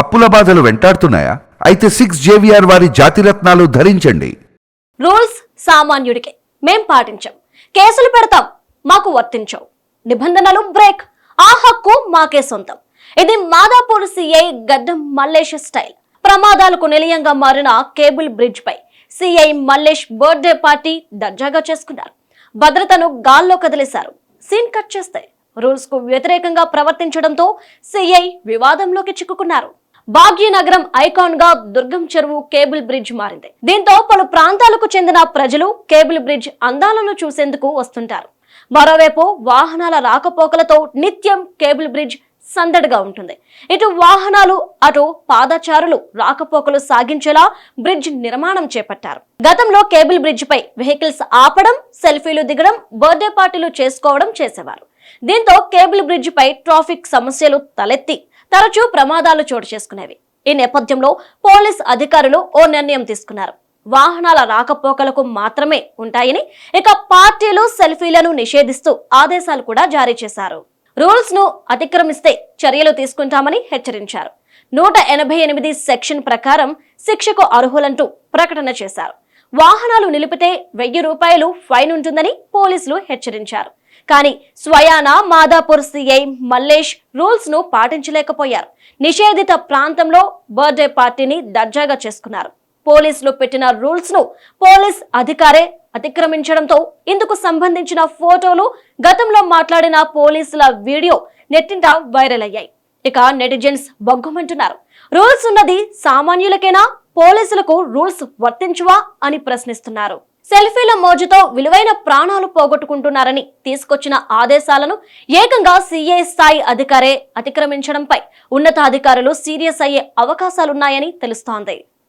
అప్పుల బాధలు వెంటాడుతున్నాయా? అయితే సిక్స్ జేవిఆర్ వారి జాతిరత్నాలు ధరించండి. రూల్స్ సామాన్యుడికే. మేం పాటించాం. కేసులు పెడతాం. మాకు వర్తించవు. నిబంధనలు బ్రేక్. ఆ హక్కు మాకే సొంతం. ఇది మాదాపూర్ సిఐ గడ్డం మల్లేష్ స్టైల్. ప్రమాదాలకు నిలయంగా మారిన కేబుల్ బ్రిడ్జ్ పై సిఐ మల్లేష్ బర్త్డే పార్టీ దర్జాగా చేసుకున్నారు. భద్రతను గాల్లో కదిలేశారు. సీన్ కట్ చేస్తే రూల్స్కు వ్యతిరేకంగా ప్రవర్తించడంతో సిఐ వివాదంలోకి చిక్కుకున్నారు. భాగ్యనగరం ఐకాన్గా దుర్గం చెరువు కేబుల్ బ్రిడ్జ్ మారింది. దీంతో పలు ప్రాంతాలకు చెందిన ప్రజలు కేబుల్ బ్రిడ్జ్ అందాలను చూసేందుకు వస్తుంటారు. మరోవైపు వాహనాల రాకపోకలతో నిత్యం కేబుల్ బ్రిడ్జ్ సందడిగా ఉంటుంది. ఇటు వాహనాలు అటు పాదచారులు రాకపోకలు సాగించేలా బ్రిడ్జ్ నిర్మాణం చేపట్టారు. గతంలో కేబుల్ బ్రిడ్జ్ పై వెహికల్స్ ఆపడం సెల్ఫీలు దిగడం బర్త్డే పార్టీలు చేసుకోవడం చేసేవారు. దీంతో కేబుల్ బ్రిడ్జ్ పై ట్రాఫిక్ సమస్యలు తలెత్తి తరచూ ప్రమాదాలు చోటు చేసుకునేవి. ఈ నేపథ్యంలో పోలీస్ అధికారులు ఓ నిర్ణయం తీసుకున్నారు. వాహనాల రాకపోకలకు మాత్రమే ఉంటాయని ఇక పార్టీలు సెల్ఫీలను నిషేధిస్తూ ఆదేశాలు కూడా జారీ చేశారు. రూల్స్ను అతిక్రమిస్తే చర్యలు తీసుకుంటామని హెచ్చరించారు. నూట ఎనభై ఎనిమిది సెక్షన్ ప్రకారం శిక్షకు అర్హులంటూ ప్రకటన చేశారు. వాహనాలు నిలిపితే వెయ్యి రూపాయలు ఫైన్ ఉంటుందని పోలీసులు హెచ్చరించారు. కానీ స్వయాన మాదాపూర్ సిఐ మల్లేష్ రూల్స్ను పాటించలేకపోయారు. నిషేధిత ప్రాంతంలో బర్త్డే పార్టీని దర్జాగా చేసుకున్నారు. పోలీసులు పెట్టిన రూల్స్ను పోలీస్ అధికారే అతిక్రమించడంతో ఇందుకు సంబంధించిన ఫోటోలు గతంలో మాట్లాడిన పోలీసుల వీడియో నెట్టింట వైరల్ అయ్యాయి. ఇక నెటిజన్స్ బొగ్గుమంటున్నారు. రూల్స్ ఉన్నది సామాన్యులకేనా? పోలీసులకు రూల్స్ వర్తించువా? అని ప్రశ్నిస్తున్నారు. సెల్ఫీల మోజుతో విలువైన ప్రాణాలు పోగొట్టుకుంటున్నారని తీసుకొచ్చిన ఆదేశాలను ఏకంగా సీఏ స్థాయి అధికారే అతిక్రమించడంపై ఉన్నతాధికారులు సీరియస్ అయ్యే అవకాశాలున్నాయని తెలుస్తోంది.